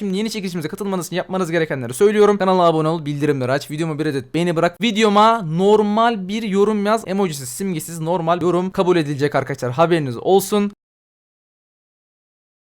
Şimdi yeni çekilişimize katılmanız için yapmanız gerekenleri söylüyorum. Kanala abone ol, bildirimleri aç, videomu bir adet beğeni bırak. Videoma normal bir yorum yaz. Emojisiz, simgesiz normal yorum kabul edilecek arkadaşlar. Haberiniz olsun.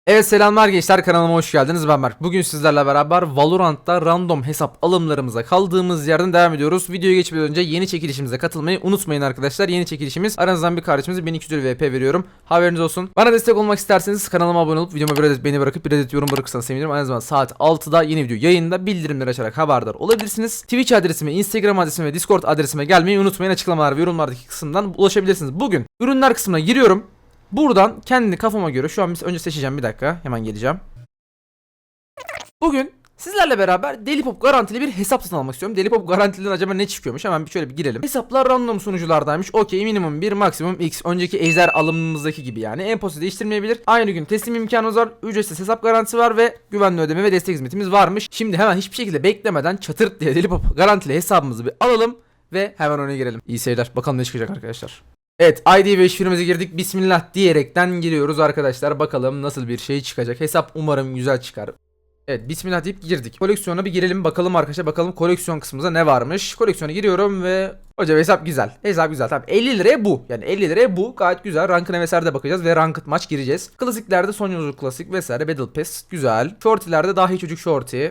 Evet selamlar gençler kanalıma hoş geldiniz ben Berk. Bugün sizlerle beraber Valorant'ta random hesap alımlarımıza kaldığımız yerden devam ediyoruz. Videoya geçmeden önce yeni çekilişimize katılmayı unutmayın arkadaşlar. Yeni çekilişimiz aranızdan bir kardeşimize 1200 VP veriyorum. Haberiniz olsun. Bana destek olmak isterseniz kanalıma abone olup videoma bir adet beğeni bırakıp bir adet yorum bırakırsanız sevinirim. Aynı zamanda saat 6'da yeni video yayında bildirimleri açarak haberdar olabilirsiniz. Twitch adresime, Instagram adresime ve Discord adresime gelmeyi unutmayın. Açıklamalar ve yorumlardaki kısımdan ulaşabilirsiniz. Bugün ürünler kısmına giriyorum. Buradan kendini kafama göre şu an biz önce seçeceğim bir dakika. Hemen geleceğim. Bugün sizlerle beraber Delipop garantili bir hesap satın almak istiyorum. Delipop garantiliden acaba ne çıkıyormuş? Hemen bir şöyle bir girelim. Hesaplar random sunuculardaymış. Okey minimum 1 maksimum x. Önceki ejder alımımızdaki gibi yani. En-postu değiştirmeyebilir. Aynı gün teslim imkanımız var. Ücretsiz hesap garantisi var ve güvenli ödeme ve destek hizmetimiz varmış. Şimdi hemen hiçbir şekilde beklemeden çatırt diye Delipop garantili hesabımızı bir alalım ve hemen ona girelim. İyi seyirler. Bakalım ne çıkacak arkadaşlar. Evet ID ve şifremize girdik. Bismillah diyerekten giriyoruz arkadaşlar. Bakalım nasıl bir şey çıkacak. Hesap umarım güzel çıkar. Evet bismillah deyip girdik. Koleksiyona bir girelim bakalım arkadaşlar. Bakalım koleksiyon kısmımızda ne varmış. Koleksiyona giriyorum ve hocam hesap güzel. Hesap güzel. Tamam 50 liraya bu. Yani 50 liraya bu. Gayet güzel. Rankına vesaire de bakacağız ve ranked maç gireceğiz. Klasiklerde son yolculuk klasik vesaire. Battle Pass güzel. Shorty'lerde dahi çocuk shorty.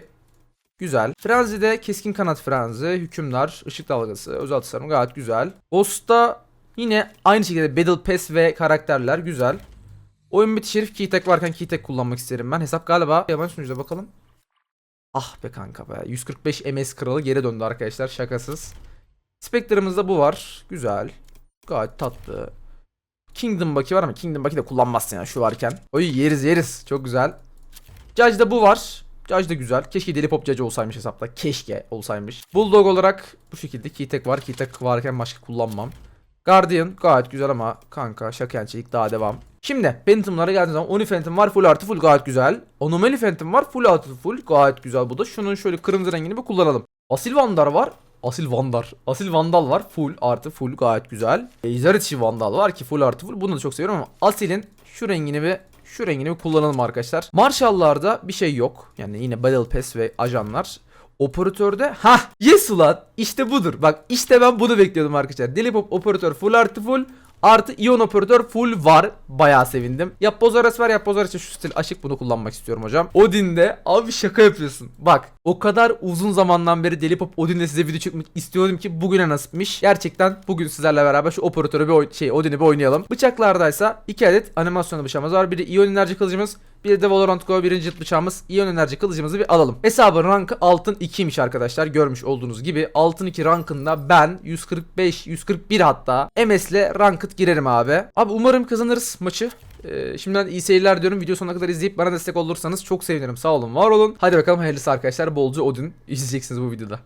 Güzel. Frenzy'de keskin kanat frenzy, hükümdar, ışık dalgası, özel tasarım gayet güzel. Boss'ta Yine aynı şekilde Battle Pass ve karakterler güzel. Oyun bitiş herif Keytag varken Keytag kullanmak isterim ben. Hesap galiba yabancı sunucuda bakalım. Ah be kanka be. 145 MS kralı geri döndü arkadaşlar şakasız. Spectre'ımızda bu var. Güzel. Gayet tatlı. Kingdom Bucky var ama Kingdom Bucky de kullanmazsın ya şu varken. Oy yeriz yeriz. Çok güzel. Judge'da bu var. Judge da güzel. Keşke Deli Pop Judge olsaymış hesapta. Keşke olsaymış. Bulldog olarak bu şekilde Keytag var. Keytag varken başka kullanmam. Guardian gayet güzel ama kanka şakençilik daha devam. Şimdi Phantom'lara geldiğimiz zaman Oni Phantom var full artı full gayet güzel. Anomaly Phantom var full artı full gayet güzel bu da. Şunun şöyle kırmızı rengini bir kullanalım. Asil Vandar var. Asil Vandar. Asil Vandal var. Full artı full gayet güzel. İçi Vandal var ki full artı full. Bunu da çok seviyorum ama Asil'in şu rengini bir şu rengini bir kullanalım arkadaşlar. Marshall'larda bir şey yok. Yani yine Battle Pass ve ajanlar. Operatörde ha yes ulan işte budur. Bak işte ben bunu bekliyordum arkadaşlar. Delipop operatör full artı full artı iyon operatör full var. Bayağı sevindim. Yap Bozares var yap Bozares için şu stil aşık bunu kullanmak istiyorum hocam. Odin'de abi şaka yapıyorsun. Bak o kadar uzun zamandan beri Delipop Odin'de size video çekmek istiyordum ki bugüne nasipmiş. Gerçekten bugün sizlerle beraber şu operatörü bir şey Odin'i bir oynayalım. Bıçaklardaysa iki adet animasyonlu bıçağımız var. Biri iyon enerji kılıcımız bir de Valorant Go birinci cilt bıçağımız iyon enerji kılıcımızı bir alalım. Hesabın rankı altın 2'ymiş arkadaşlar. Görmüş olduğunuz gibi altın 2 rankında ben 145 141 hatta MS'le girerim abi. Abi umarım kazanırız maçı. Ee, şimdiden iyi seyirler diyorum. Video sonuna kadar izleyip bana destek olursanız çok sevinirim. Sağ olun, var olun. Hadi bakalım hayırlısı arkadaşlar. Bolca Odin izleyeceksiniz bu videoda.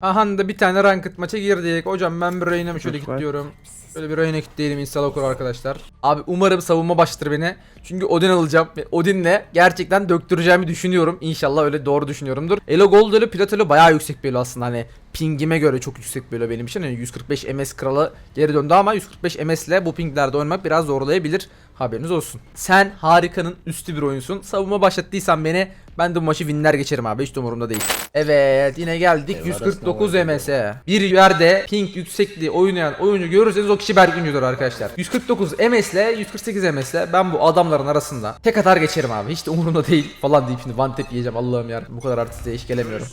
Aha da bir tane ranked maça girdik. Hocam ben bir Reyna mı şöyle kilitliyorum. Şöyle bir Reyna kilitleyelim install okur arkadaşlar. Abi umarım savunma başlatır beni. Çünkü Odin alacağım. Odin'le gerçekten döktüreceğimi düşünüyorum. İnşallah öyle doğru düşünüyorumdur. Elo Gold Elo Plat Elo bayağı yüksek bir elo aslında hani. Pingime göre çok yüksek elo benim için. Yani 145 MS kralı geri döndü ama 145 MS ile bu pinglerde oynamak biraz zorlayabilir. Haberiniz olsun. Sen harikanın üstü bir oyunsun. Savunma başlattıysan beni ben de bu maçı winler geçerim abi. Hiç umurumda değil. Evet yine geldik. Eyvah, 149 arasına MS. Bir yerde ping yüksekliği oynayan oyuncu görürseniz o kişi Bergüncu'dur arkadaşlar. 149 MS ile 148 MS ile ben bu adamların arasında tek atar geçerim abi. Hiç de umurumda değil falan deyip şimdi one tap yiyeceğim Allah'ım ya. Bu kadar artiste iş gelemiyorum.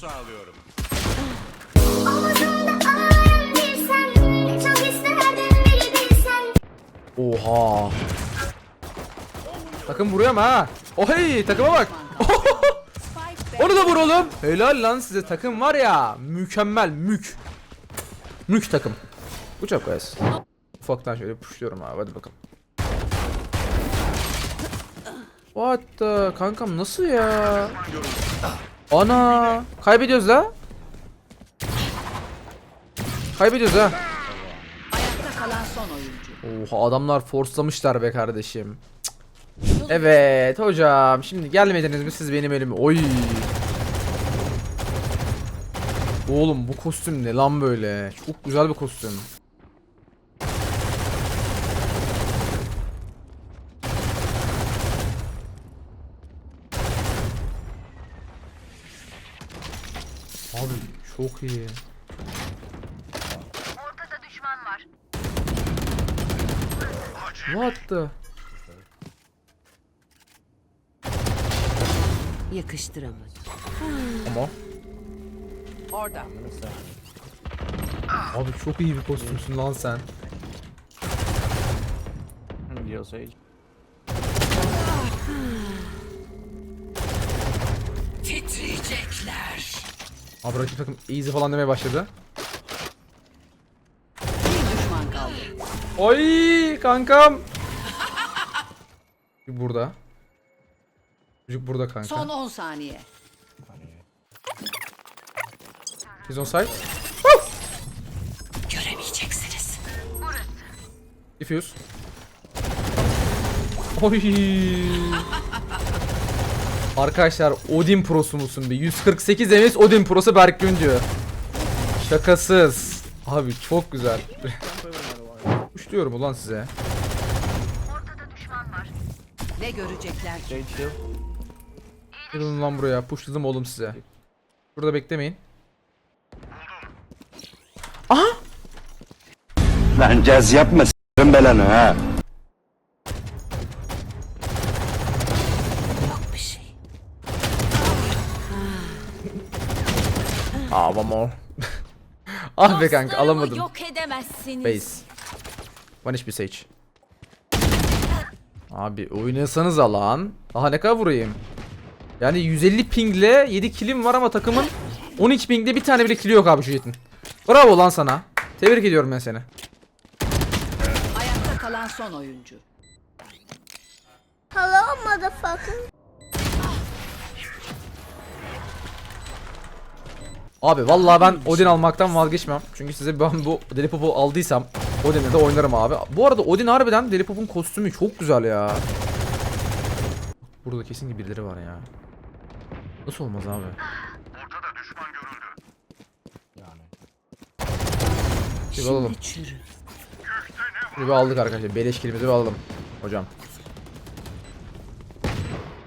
Oha. Takım vuruyor ama ha. Ohay takıma bak. Onu da vur oğlum. Helal lan size takım var ya. Mükemmel mük. Mük takım. Bu çok. Ufaktan şöyle pushluyorum abi hadi bakalım. What the kankam nasıl ya? Ana kaybediyoruz la. Kaybediyoruz ha. Oha adamlar forslamışlar be kardeşim. Evet hocam şimdi gelmediniz mi siz benim elime? Oy. Oğlum bu kostüm ne lan böyle? Çok güzel bir kostüm. Abi çok iyi. What the? Yakıştıramadım. Ama Orada. abi çok iyi bir kostümsün lan sen. Yo Sage. Titriyecekler. Abi rakip takım easy falan demeye başladı. Bir düşman kaldı. Oy kankam. Çocuk burada. Çocuk burada kanka. Son 10 saniye. He's on site. Göremeyeceksiniz. Diffuse. Oy. Arkadaşlar Odin Pro'su musun be? 148 MS Odin Pro'su Berk Gün diyor. Şakasız. Abi çok güzel. Uçluyorum ulan size. Ne görecekler? Sage shield. Gelin lan buraya. Pushladım oğlum size. Burada beklemeyin. Aha! Lan caz yapma s**rim belanı ha. Yok bir şey. Aa one more. ah be kanka alamadım. Yok edemezsiniz. Base. One HP Sage. Abi oynasanız alan. Daha ne kadar vurayım? Yani 150 pingle 7 killim var ama takımın 12 pingle bir tane bile kili yok abi şu jetin. Bravo lan sana. Tebrik ediyorum ben seni. Ayakta kalan son oyuncu. Hello motherfucker. Abi vallahi ben Odin almaktan vazgeçmem. Çünkü size ben bu Deli Pop'u aldıysam Odin'le de oynarım abi. Bu arada Odin harbiden Deli Pop'un kostümü çok güzel ya. Burada kesin ki birileri var ya. Nasıl olmaz abi? Bir alalım. Şimdi çürü. Bir aldık arkadaşlar. Beleş kilimizi bir alalım. Hocam.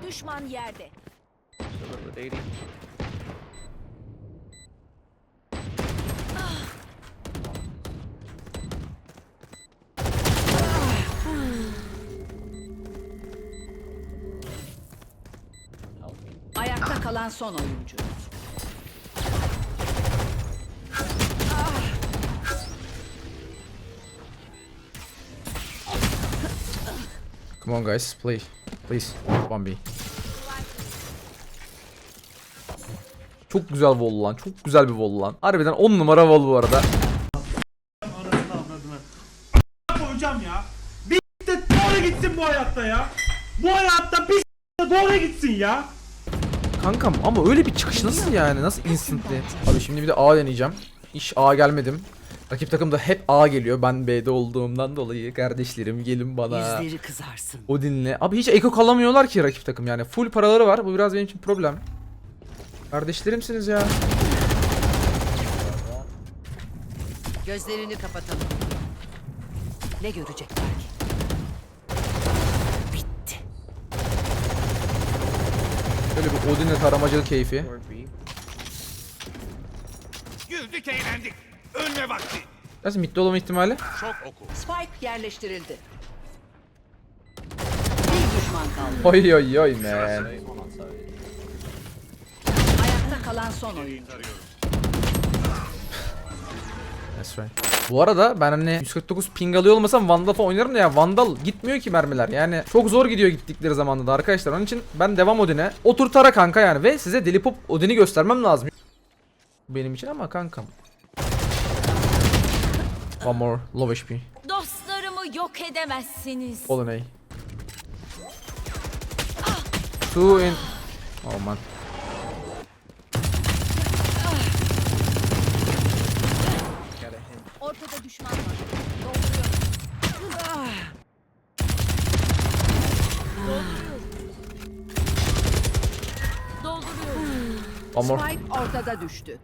Düşman yerde. Kalan son oyuncu. Come on guys, play. Please. 1B. Çok güzel wall lan. Çok güzel bir wall lan. Harbiden 10 numara wall bu arada. hocam ya. Bir de doğru gitsin bu hayatta ya. Bu hayatta bir de doğru gitsin ya. Kankam ama öyle bir çıkış nasıl yani? Nasıl instantly? Abi şimdi bir de A deneyeceğim. Hiç A gelmedim. Rakip takım da hep A geliyor. Ben B'de olduğumdan dolayı kardeşlerim gelin bana. Yüzleri kızarsın. Odin'le. Abi hiç eko kalamıyorlar ki rakip takım yani. Full paraları var. Bu biraz benim için problem. Kardeşlerimsiniz ya. Gözlerini kapatalım. Ne görecekler ki? Böyle bir Odin'le taramacılık keyfi. Güldük eğlendik. Ölme vakti. Nasıl midde olma ihtimali? Çok oku. Spike yerleştirildi. Bir düşman kaldı. Oy oy oy man. Ayakta kalan son oyuncu. That's right. Bu arada ben hani 149 ping alıyor olmasam Vandal falan oynarım da ya Vandal gitmiyor ki mermiler. Yani çok zor gidiyor gittikleri zamanda da arkadaşlar. Onun için ben devam Odin'e. Otur tara kanka yani ve size Deli Pop Odin'i göstermem lazım. Benim için ama kankam. One more low HP. Dostlarımı yok edemezsiniz. İn A. Two in. Oh man. Ortada düşman var. Dolduruyorum. Dolduruyorum. More. Spike ortada düştü.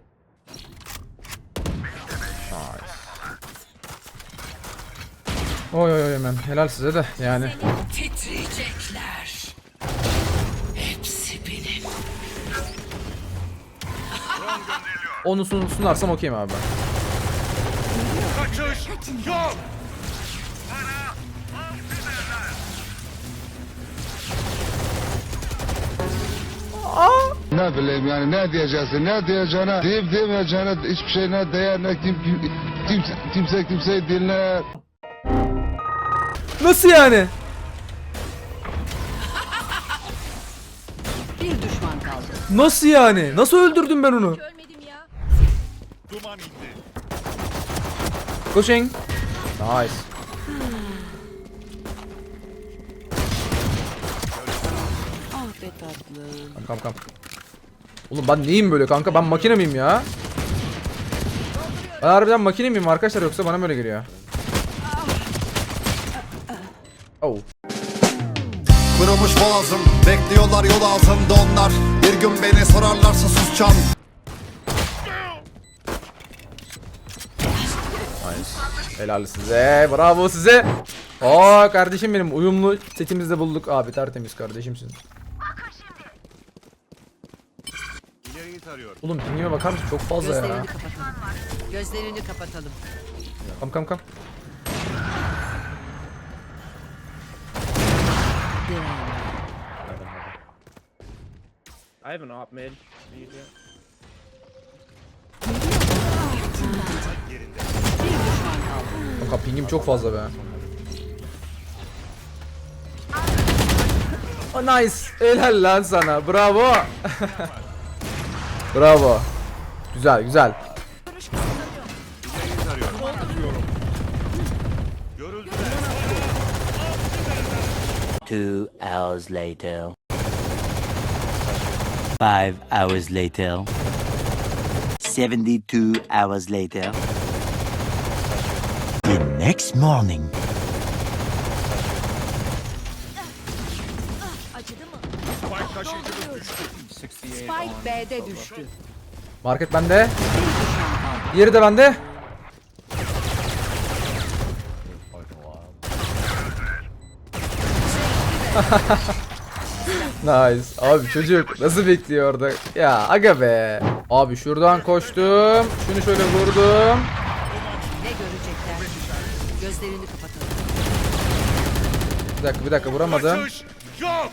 Oy oy oy man. Helal size de yani. Titriyecekler. Hepsi benim. Onu sun, sunarsam okeyim abi ben. Kaçış yok. Ne bileyim yani ne diyeceksin ne diyeceğine deyip demeyeceğine hiçbir şey ne değer ne kim, kim, kimse, kimse kimseyi dinler. Nasıl yani? Bir düşman kaldı. Nasıl yani? Nasıl öldürdüm ben onu? Duman indi. Pushing. Nice. Ah be tatlım. Kam. Oğlum ben neyim böyle kanka? Ben makine miyim ya? Ben harbiden makine miyim arkadaşlar yoksa bana mı öyle geliyor? Oh. Kırılmış boğazım Bekliyorlar yol ağzımda onlar Bir gün beni sorarlarsa susacağım Nice. Helal size. Bravo size. Aa kardeşim benim uyumlu setimizde bulduk abi tertemiz kardeşimsin. Tarıyorum. Oğlum pingime bakar mısın? Çok fazla ya. Gözlerini kapatalım. Gözlerini kapatalım. Kam kam kam. I have an op mid. Kanka pingim çok fazla be. Oh, nice. Helal lan sana. Bravo. Bravo. Güzel güzel. İleriyi tarıyorum. Görüldü. Two hours later. Five hours later. Seventy-two hours later. The next morning. Spike. B'de düştü. Market bende. Diğeri de bende. nice. Abi çocuk nasıl bekliyor orada? Ya aga be. Abi şuradan koştum. Şunu şöyle vurdum. Ne görecekler? Gözlerini kapatalım. Bir dakika bir dakika vuramadım. Kaçış yok.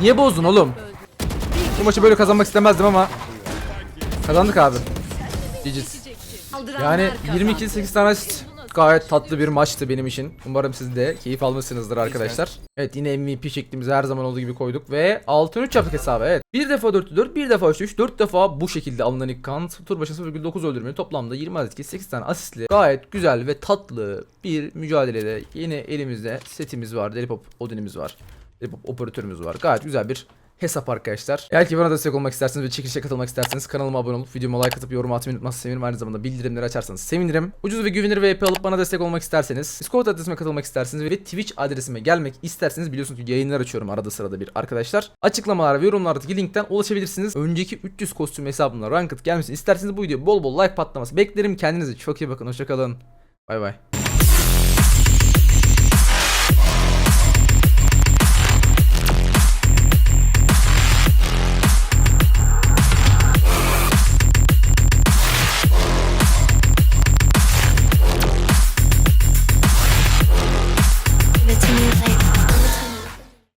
Niye bozdun oğlum? Bu maçı böyle kazanmak istemezdim ama kazandık abi. GG's. Yani 22-8 tane asist. Gayet tatlı bir maçtı benim için. Umarım siz de keyif almışsınızdır arkadaşlar. Evet yine MVP şeklimizi her zaman olduğu gibi koyduk ve 6-3 yaptık hesabı evet. Bir defa 4-4, bir defa 3-3, 4 defa bu şekilde alınan ilk kan. Tur başı 0,9 öldürmeyi toplamda 20 adet kill, 8 tane asistli. Gayet güzel ve tatlı bir mücadelede yine elimizde setimiz var. Delipop Odin'imiz var. Delipop operatörümüz var. Gayet güzel bir hesap arkadaşlar. Eğer ki bana destek olmak isterseniz ve çekilişe katılmak isterseniz kanalıma abone olup videoma like atıp yorum atmayı unutmazsanız sevinirim. Aynı zamanda bildirimleri açarsanız sevinirim. Ucuz ve güvenilir VP alıp bana destek olmak isterseniz Discord adresime katılmak isterseniz ve Twitch adresime gelmek isterseniz biliyorsunuz ki yayınlar açıyorum arada sırada bir arkadaşlar. Açıklamalar ve yorumlardaki linkten ulaşabilirsiniz. Önceki 300 kostüm hesabımla ranked gelmesini isterseniz bu video bol bol like patlaması beklerim. Kendinize çok iyi bakın. Hoşçakalın. Bay bay.